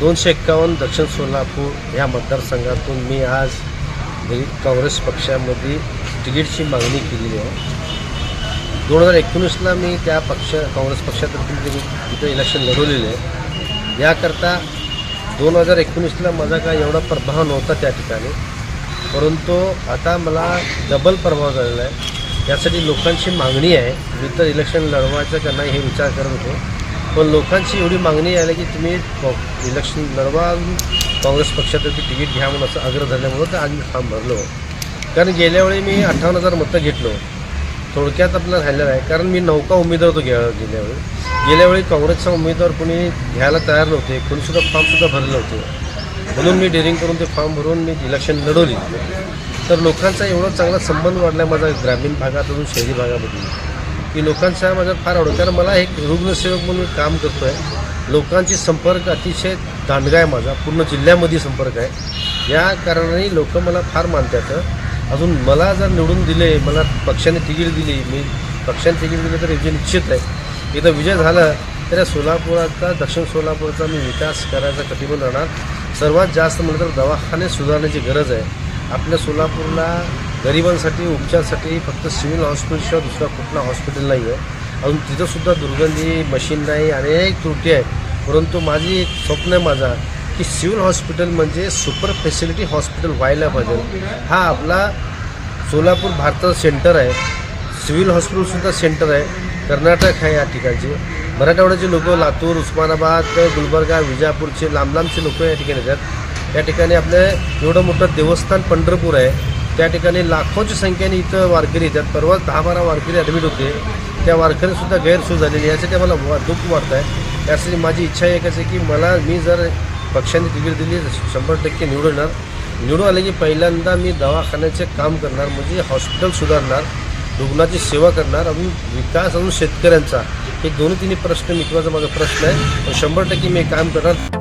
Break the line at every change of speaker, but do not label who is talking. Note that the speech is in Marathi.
दोनशे एक्कावन्न दक्षिण सोलापूर ह्या मतदारसंघातून मी आज काँग्रेस पक्षामध्ये तिकीटची मागणी केलेली आहे. दोन हजार एकोणीसला मी त्या पक्ष काँग्रेस पक्षातर्फे मी तिथं इलेक्शन लढवलेलं आहे याकरता दोन हजार एकोणीसला माझा काय एवढा प्रभाव नव्हता त्या ठिकाणी. परंतु आता मला डबल प्रभाव झालेला आहे. यासाठी लोकांची मागणी आहे. मी तर इलेक्शन लढवायचं का नाही हे विचार करत होतो. पण लोकांची एवढी मागणी आहे की तुम्ही इलेक्शन लढवा काँग्रेस पक्षातर्फे तिकीट घ्या म्हणून असं आग्रह धरल्यामुळं तर आज मी फॉर्म भरलो. कारण गेल्या वेळी मी अठ्ठावन्न हजार मतं घेतलो. थोडक्यात आपलं राहिलेलं आहे कारण मी नौका उमेदवार होतो गे गेल्या वेळी. गेल्या वेळी काँग्रेसचा उमेदवार कोणी घ्यायला तयार नव्हते. कोणीसुद्धा फॉर्मसुद्धा भरले नव्हते. म्हणून मी डेअरिंग करून ते फॉर्म भरून मी इलेक्शन लढवली. तर लोकांचा एवढा चांगला संबंध वाढला आहे माझा ग्रामीण भागातून शहरी भागामधून. की लोकांचा माझा फार आवडतो. कारण मला एक रुग्णसेवक म्हणून मी काम करतो आहे लोकांची संपर्क अतिशय दांडगा आहे माझा. पूर्ण जिल्ह्यामध्ये संपर्क आहे. या कारणाने लोक मला फार मानतात. अजून मला जर निवडून दिले मला पक्षाने तिकीट दिली मी पक्षाने तिकीट दिलं तर विजय निश्चित आहे. इथं विजय झाला तर या सोलापुराचा दक्षिण सोलापूरचा मी विकास करायचा कटिबंध राहणार. सर्वात जास्त म्हटलं तर दवाखाने सुधारण्याची गरज आहे. आपल्या सोलापूरला गरिबांसाठी उपचारसाठी फक्त सिव्हिल हॉस्पिटलशिवाय दुसरा कुठला हॉस्पिटल नाही आहे अजून तिथंसुद्धा दुर्गंधी मशीन नाही अनेक त्रुटी आहे परंतु माझी एक स्वप्न आहे माझा की सिव्हिल हॉस्पिटल म्हणजे सुपर फॅसिलिटी हॉस्पिटल व्हायला पाहिजे. हा आपला सोलापूर भारताचं सेंटर आहे. सिव्हिल हॉस्पिटलसुद्धा सेंटर आहे. कर्नाटक आहे या ठिकाणचे. मराठवाड्याचे लोक लातूर उस्मानाबाद गुलबर्गा विजापूरचे लांब लांबचे लोक या ठिकाणी येतात. या ठिकाणी आपलं एवढं मोठं देवस्थान पंढरपूर आहे. त्या ठिकाणी लाखोच्या संख्येने इथं वारकरी येतात परवा दहा बारा वारकरी ॲडमिट होते. त्या वारकरीसुद्धा गैरसोय झालेली आहे. यासाठी मला वा- दुःख वाटत आहे त्यासाठी माझी इच्छा एकच आहे की मला मी जर पक्षाने तिकीट दिली तर शंभर टक्के निवडून निवडून आले की पहिल्यांदा मी दवाखान्याचे काम करणार म्हणजे हॉस्पिटल सुधारणार रुग्णाची सेवा करणार अजून विकास अजून शेतकऱ्यांचा. हे दोन्ही तिन्ही प्रश्न मिटवायचा माझा प्रश्न आहे. पण शंभर टक्के मी काम करणार.